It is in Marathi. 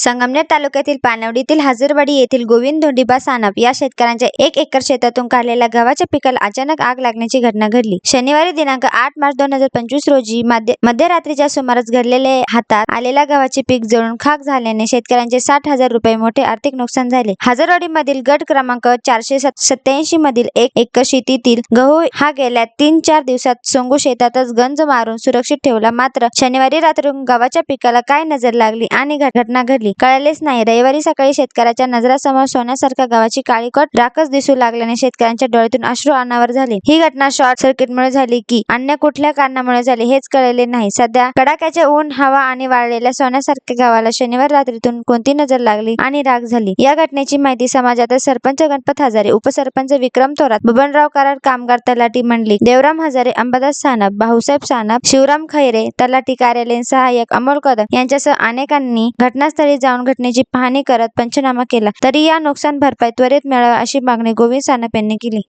संगमनेर तालुक्यातील पानवडीतील हजरवाडी येथील गोविंद धोंडीबा सानप या शेतकऱ्यांच्या एक एकर शेतातून काढलेल्या गव्हाच्या पिकाला अचानक आग लागण्याची घटना घडली. शनिवारी दिनांक आठ मार्च दोन हजार पंचवीस रोजी मध्य मध्यरात्रीच्या सुमारास घडलेले हातात आलेल्या गव्हाचे पीक जळून खाक झाल्याने शेतकऱ्यांचे साठ हजार रुपये मोठे आर्थिक नुकसान झाले. हजरवाडी मधील गट क्रमांक चारशे सत्याऐंशी मधील एक एकर शेतीतील गहू हा गेल्या तीन चार दिवसात सोंगू शेतातच गंज मारून सुरक्षित ठेवला. मात्र शनिवारी रात्रून गव्हाच्या पिकाला काय नजर लागली आणि घटना घडली? कळलेच नाही. रविवारी सकाळी शेतकऱ्याच्या नजरासमोर सोन्यासारख्या गव्हाची काळीकट राखच दिसू लागल्याने शेतकऱ्यांच्या डोळ्यातून अश्रू अनावर झाले. ही घटना शॉर्ट सर्किटमुळे झाली की अन्य कुठल्या कारणामुळे झाली हेच कळले नाही. सध्या कडाक्याचे ऊन हवा आणि वाळलेल्या सोन्यासारख्या गावाला शनिवार रात्रीतून कोणती नजर लागली आणि राग झाली? या घटनेची माहिती समाजात सरपंच गणपत हजारे उपसरपंच विक्रम थोरात बबनराव कराड कामगार तलाठी मंडली देवराम हजारे अंबादास सानप भाऊसाहेब सानप शिवराम खैरे तलाठी कार्यालयीन सहाय्यक अमोल कदम यांच्यासह अनेकांनी घटनास्थळी जाऊन घटनेची पाहणी करत पंचनामा केला. तरी या नुकसान भरपाई त्वरित मिळावी अशी मागणी गोविंद सानप यांनी केली.